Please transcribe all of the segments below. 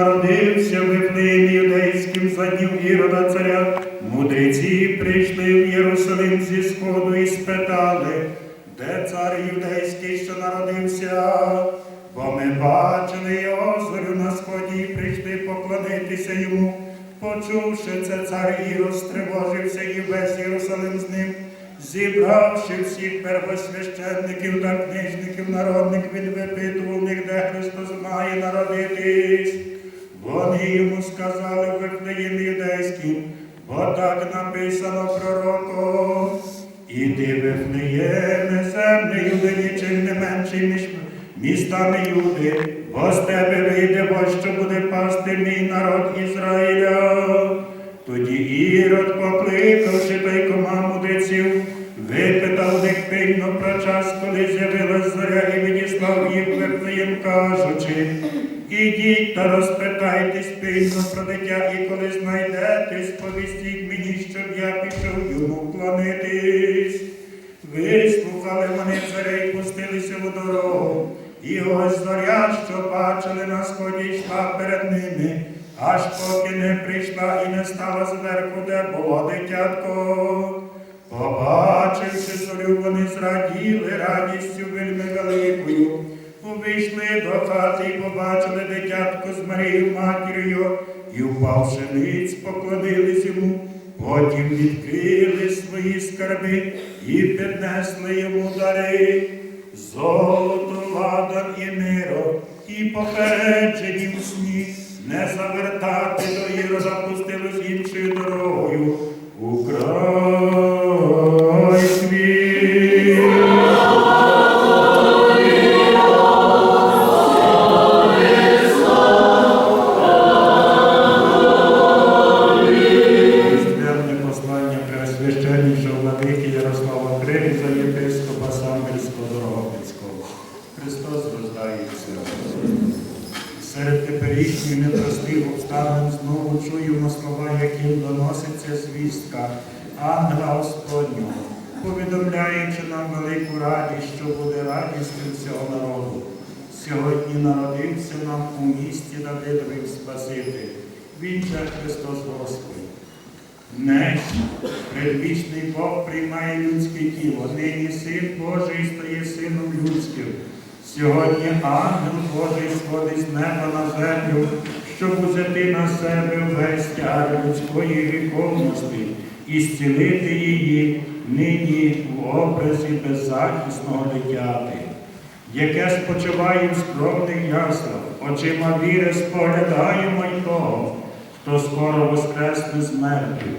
народився в юдейським за днів Ірода царя, мудреці прийшли в Єрусалим зі сходу і спитали, де цар юдейський, що народився? Бо ми бачили його зорю на сході і прийшли поклонитися йому. Почувши це, цар Ірод стривожився і весь Єрусалим з ним, зібравши всіх первосвященників та книжників народних, він випитував них, де Христос має народитись. Вони йому сказали в Вифлеємі юдейським, бо так написано пророком. Іди Вифлеєме, земле Юди, нічим не менший між містами Юди, бо з тебе вийде ось, що буде пасти мій народ Ізраїля. Тоді Ірод, покликавши тайкома мудреців, випитав них пильно про час, коли з'явилась зоря і відіслав їх Вифлеєм, кажучи, ідіть та розпитайтесь пильно про дитя, і коли знайдете, сповістіть мені, щоб я пішов йому вклонитись. Вислухали вони царя і пустилися в дорогу. І ось зоря, що бачили на сході, йшла перед ними, аж поки не прийшла і не стала зверху, де було дитятко. Побачивши зорю, вони зраділи радістю вельми великою. Увійшли до хати і побачили дитятко з Марією матір'ю, і впавши ниць, поклонились йому. Потім відкрили свої скарби і піднесли йому дари, золото, ладан і миро, і попереджені у сні, не завертати до Ірода пустили з іншою дорогою. У послання Преосвященнішого владики Ярослава Кривиця, єпископа Самбірського Дорогобицького. Христос рождається. Серед теперішніх непростих обставин знову чуємо слова, яким доноситься звістка ангела Господнього, повідомляючи нам велику радість, що буде радістю всього народу. Сьогодні народився нам у місті Давидовим Спаситель. Він же Христос Господь. Не предвічний Бог приймає людське тіло, нині син Божий стає сином людським. Сьогодні ангел Божий сходить з неба на землю, щоб узяти на себе весь тягар людської гріховності і зцілити її нині в образі беззахисного дитяти, яке спочиває в скромних яслах, очима віри споглядаємо й того, хто скоро воскресне з мертвих,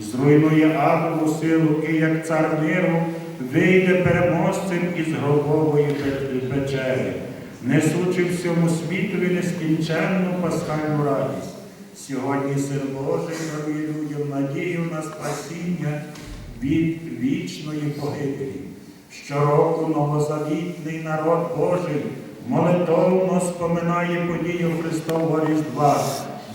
зруйнує адову силу і як цар миру вийде переможцем із гробової печери, несучи всьому світові нескінченну пасхальну радість. Сьогодні Син Божий дарує людям надію на спасіння від вічної погибелі. Щороку новозавітний народ Божий молитовно споминає подію Христового Різдва,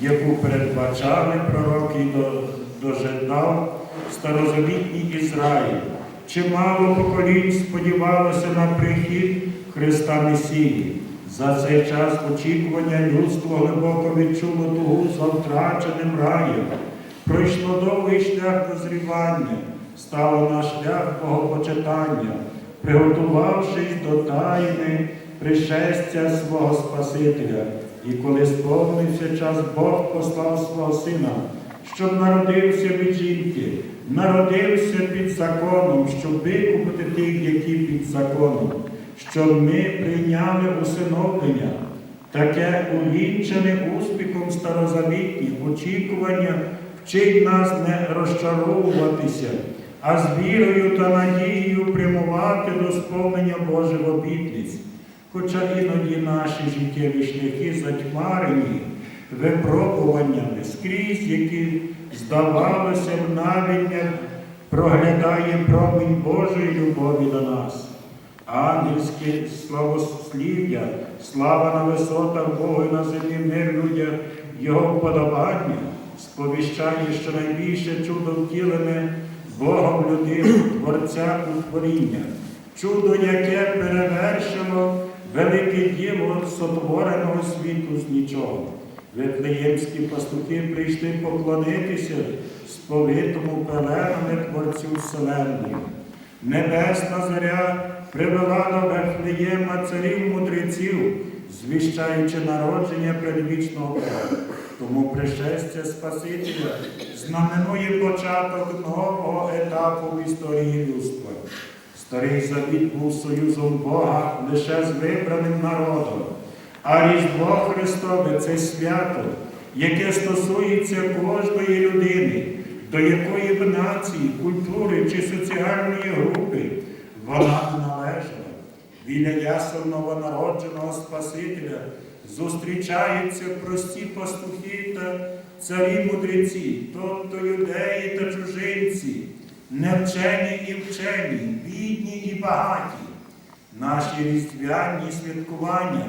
яку передбачали пророки і до- дожидав старозавітній Ізраїль. Чимало поколінь сподівалося на прихід Христа Месії. За цей час очікування людство глибоко відчуло тугу за втраченим раєм. Пройшло довгий шлях дозрівання, стало на шлях Богопочитання, приготувавшись до тайни пришестя свого Спасителя. І коли сповнився час, Бог послав свого Сина, щоб народився від жінки, народився під законом, щоб викупити тих, які під законом, щоб ми прийняли усиновлення. Таке увінчене успіхом старозавітні очікування вчить нас не розчаровуватися, а з вірою та надією прямувати до сповнення Божих обітниць. Хоча іноді наші життєві шляхи затьмарені випробуваннями скрізь, які, здавалося навіть не проглядає промінь Божої любові до нас. Ангельське славослів'я, слава на висотах Богу і на землі мир людям, Його вподобання, сповіщає, що найбільше чудо втілене Богом людину, Творця утворіння, чудо, яке перевершило велике діло сотвореного світу з нічого. Вифлеємські пастухи прийшли поклонитися сповитому пеленами Творцю Вселенної. Небесна зоря привела до Вифлеєма царів мудреців, звіщаючи народження предвічного Бога. Тому пришестя Спасителя знаменує початок нового етапу в історії людства. Старий завіт був союзом Бога лише з вибраним народом, а Різдво Христове це свято, яке стосується кожної людини, до якої б нації, культури чи соціальної групи вона належала. Біля ясел новонародженого Спасителя зустрічаються прості пастухи та царі мудреці, тобто юдеї та чужинці, невчені і вчені, бідні і багаті. Наші різдвяні святкування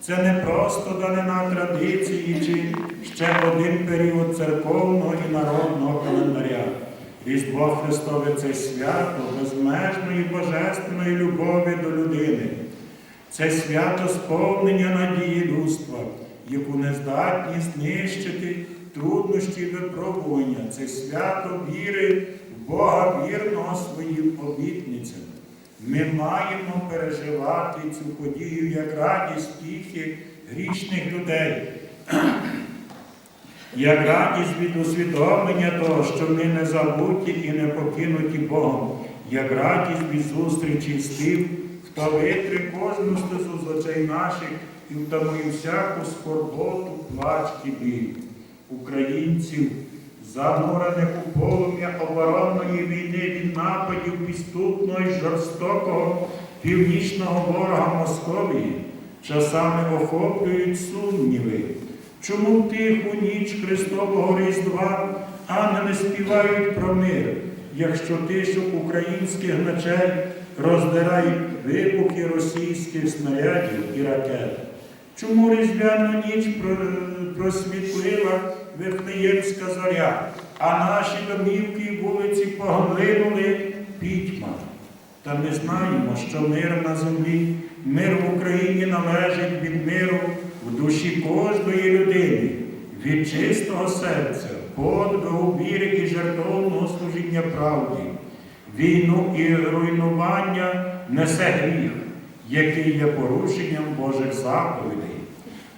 це не просто данина традиції чи ще один період церковного і народного календаря. Різдво Христове це свято безмежної божественної любові до людини. Це свято сповнення надії людства, яку не здатні знищити труднощі випробування. Це свято віри Бога вірного своїм обітницям. Ми маємо переживати цю подію як радість тіхи грішних людей, як радість від усвідомлення того, що ми не забуті і не покинуті Богом, як радість від зустрічі з тим, хто витри кожну сльозу з очей наших і втамує всяку скорботу, плач і біль. Українців, занурених у полум'я оборонної війни від нападів підступного і жорстокого північного ворога Московії, часами охоплюють сумніви. Чому тиху ніч Христового Різдва ангели співають про мир, якщо тишу українських ночей роздирають вибухи російських снарядів і ракет? Чому різдвяну ніч просвітлила Вифлеємська зоря, а наші домівки і вулиці поглинули пітьма? Та ми знаємо, що мир на землі, мир в Україні належить від миру в душі кожної людини, від чистого серця, подвигу віри і жертовного служіння правді. Війну і руйнування несе гріх, який є порушенням Божих заповідей.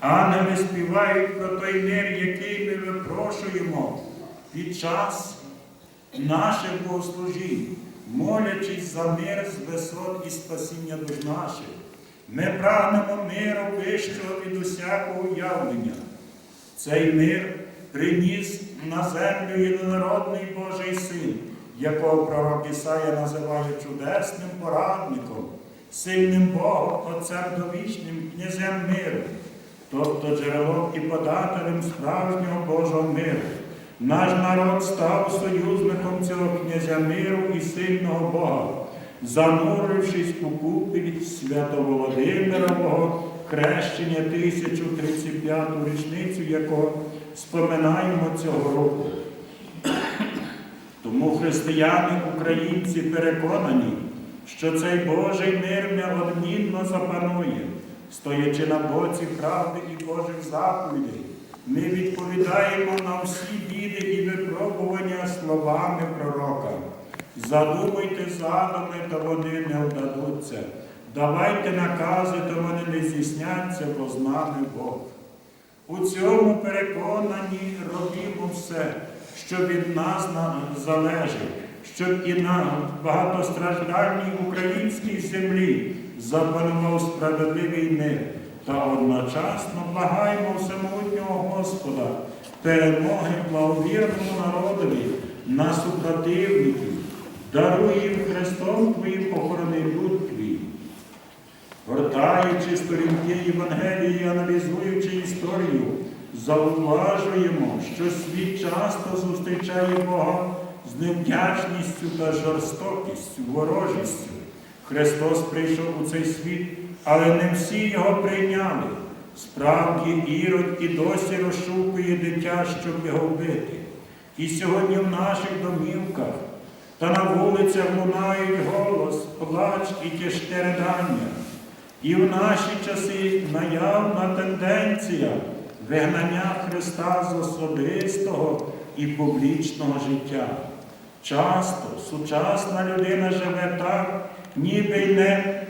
Ангели співають про той мир, який ми випрошуємо під час наших богослужінь, молячись за мир з висот і спасіння душ наших. Ми прагнемо миру вищого від усякого уявлення. Цей мир приніс на землю єдинородний Божий Син, якого пророк Ісая називає чудесним порадником, сильним Богом, Отцем довічним, князем миру, тобто джерелом і подателем справжнього Божого миру. Наш народ став союзником цього князя миру і сильного Бога, занурившись у купіль Свято-Володимирового хрещення 1035-ту річницю, якого споминаємо цього року. Тому християни, українці переконані, що цей Божий мир неодмінно запанує, стоячи на боці правди і Божих заповідей. Ми відповідаємо на всі біди і випробування словами пророка. Задумуйте задуми, та вони не вдадуться. Давайте накази, то вони не здійсняться, бо з нами Бог. У цьому переконані робімо все, що від нас залежить, щоб і на багатостраждальній українській землі запанував справедливий мир. Та одночасно благаємо всемогутнього Господа перемоги благовірному народові на супротивників, даруй їм Христом Твоїм охорони люд Твій. Гортаючи сторінки Євангелії, аналізуючи історію, зауважуємо, що світ часто зустрічає Бога з невдячністю та жорстокістю, ворожістю. Христос прийшов у цей світ, але не всі його прийняли. Справді, Ірод і досі розшукує дитя, щоб його вбити. І сьогодні в наших домівках та на вулицях лунають голос, плач і тяжке ридання. І в наші часи наявна тенденція вигнання Христа з особистого і публічного життя. Часто сучасна людина живе так, ніби й не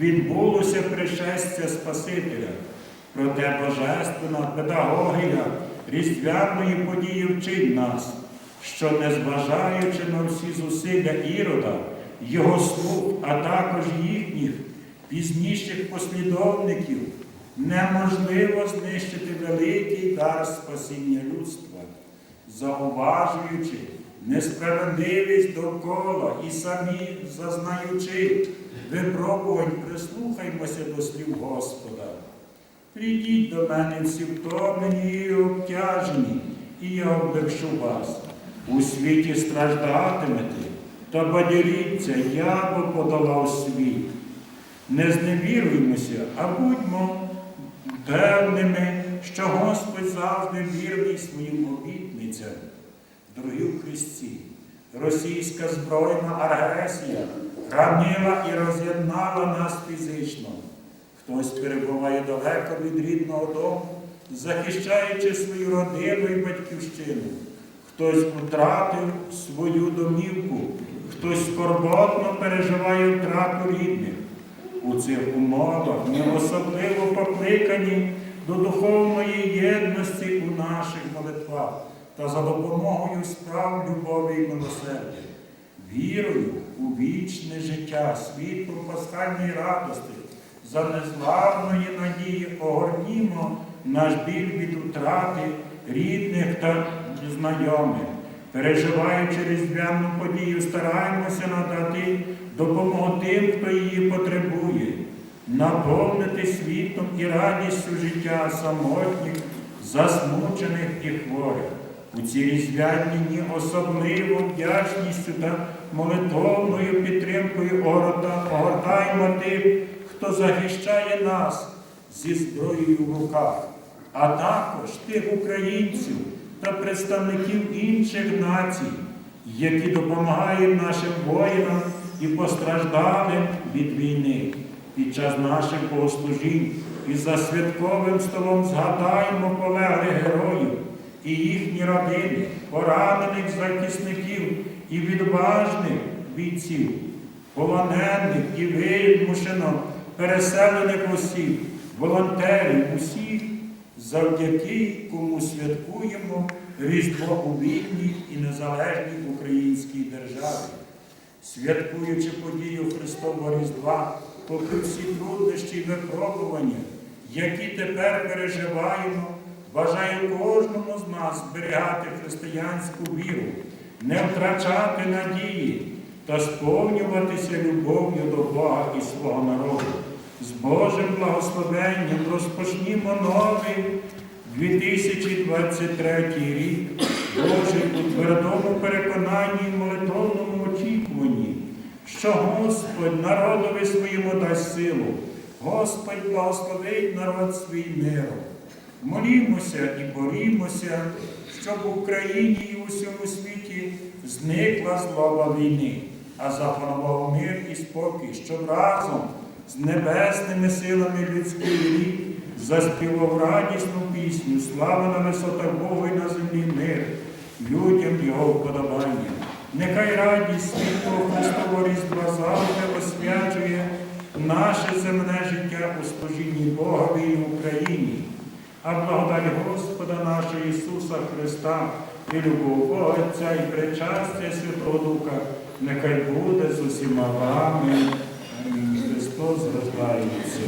відбулося пришестя Спасителя. Проте Божественна педагогія різдвяної події вчить нас, що незважаючи на всі зусилля Ірода, його слуг, а також їхніх пізніших послідовників, неможливо знищити великий дар спасіння людства, зауважуючи несправедливість довкола і самі зазнаючи випробувань, прислухаймося до слів Господа. Прийдіть до мене всі втомлені і обтяжені, і я облегшу вас. У світі страждатимете, та бадяріться, я бо подолав світ. Не зневіруймося, а будьмо певними, що Господь завжди вірний своїм обітницям. Дорогі в Христі, російська збройна агресія ранила і роз'єднала нас фізично. Хтось перебуває далеко від рідного дому, захищаючи свою родину і батьківщину. Хтось втратив свою домівку, хтось скорботно переживає втрату рідних. У цих умовах ми особливо покликані до духовної єдності у наших молитвах та за допомогою справ любові і милосердя, вірою у вічне життя, світлом пасхальної радости, за незламної надії огорнімо наш біль від утрати рідних та знайомих. Переживаючи різдвяну подію, стараємося надати допомогу тим, хто її потребує, наповнити світлом і радістю життя самотніх, засмучених і хворих. У ці різдвяні дні особливо вдячністю та молитовною підтримкою огорта- огортаємо тих, хто захищає нас зі зброєю в руках, а також тих українців та представників інших націй, які допомагають нашим воїнам і постраждалим від війни. Під час наших богослужінь і за святковим столом згадаємо полеглих героїв і їхні родини, поранених захисників і відважних бійців, полонених і вимушено переселених осіб, волонтерів, усіх, завдяки кому святкуємо Різдво у вільній і незалежній українській державі. Святкуючи подію Христового Різдва, попри всі труднощі і випробування, які тепер переживаємо, бажаю кожному з нас зберігати християнську віру, не втрачати надії та сповнюватися любов'ю до Бога і свого народу. З Божим благословенням розпочнімо новий 2023 рік, Божий у твердому переконанні і молитовному очікуванні, що Господь народові своєму дасть силу, Господь благословить народ свій миром. Молімося і борімося, щоб в Україні і у всьому світі зникла злоба війни, а запанував мир і спокій, щоб разом з небесними силами людський рік заспівав радісну пісню, слава на висотах Богу і на землі мир, людям його вподобання. Нехай радість світлого Христового Різдва завжди освячує наше земне життя у служінні Богові і Україні. А благодать Господа нашого Ісуса Христа і любов Отця і причастя Святого Духа нехай буде з усіма вами. Христос рождається.